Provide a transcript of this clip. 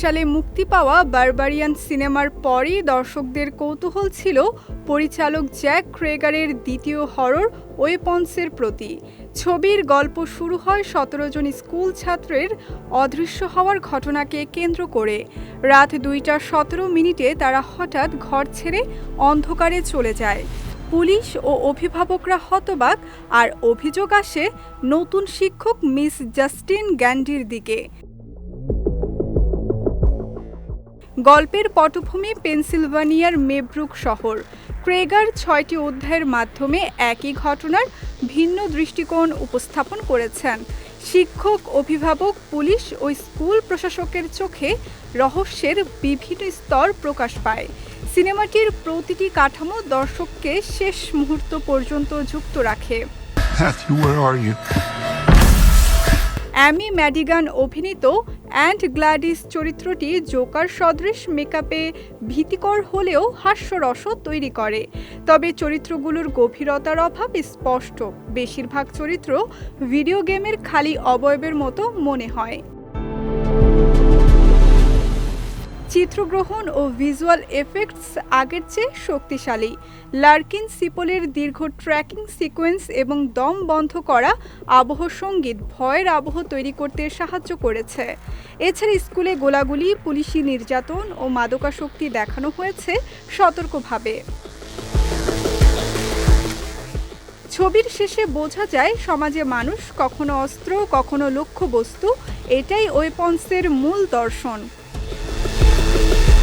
সালে মুক্তি পাওয়া বারবারিয়ান সিনেমার পরই দর্শকদের কৌতূহল ছিল পরিচালক জ্যাক ক্রেগারের দ্বিতীয় হরর ওয়েপন্সের প্রতি। ছবির গল্প শুরু হয় সতেরো জন স্কুল ছাত্রের অদৃশ্য হওয়ার ঘটনাকে কেন্দ্র করে। রাত দুইটা সতেরো মিনিটে তারা হঠাৎ ঘর ছেড়ে অন্ধকারে চলে যায়। পুলিশ ও অভিভাবকরা হতবাক, আর অভিযোগ আসে নতুন শিক্ষক মিস জাস্টিন গ্যান্ডির দিকে। গল্পের পটভূমি পেনসিলভানিয়ার মেব্রুক শহর। ক্রেগার ছয়টি অধ্যায়ের মাধ্যমে একই ঘটনার ভিন্ন দৃষ্টিকোণ উপস্থাপন করেছেন। শিক্ষক অভিভাবক পুলিশ ও স্কুল প্রশাসকের চোখে রহস্যের বিভিন্ন স্তর প্রকাশ পায়। সিনেমাটির প্রতিটি কাঠামো দর্শককে শেষ মুহূর্ত পর্যন্ত যুক্ত রাখে? অ্যামি ম্যাডিগান অভিনীত অ্যান্ড গ্ল্যাডিস চরিত্রটি জোকার সদৃশ মেকআপে ভীতিকর হলেও হাস্যরস তৈরি করে। তবে চরিত্রগুলোর গভীরতার অভাব স্পষ্ট। বেশিরভাগ চরিত্র ভিডিও গেমের খালি অবয়বের মতো মনে হয়। চিত্রগ্রহণ ও ভিজুয়াল এফেক্টস আগের চেয়ে শক্তিশালী। লার্কিন সিপলের দীর্ঘ ট্র্যাকিং সিকোয়েন্স এবং দম বন্ধ করা আবহ সংগীত ভয়ের আবহ তৈরি করতে সাহায্য করেছে। এছাড়া স্কুলে গোলাগুলি, পুলিশি নির্যাতন ও মাদকাসক্তি দেখানো হয়েছে সতর্কভাবে। ছবির শেষে বোঝা যায়, সমাজে মানুষ কখনো অস্ত্র, কখনো লক্ষ্যবস্তু, এটাই ওয়েপন্সের মূল দর্শন। Bye.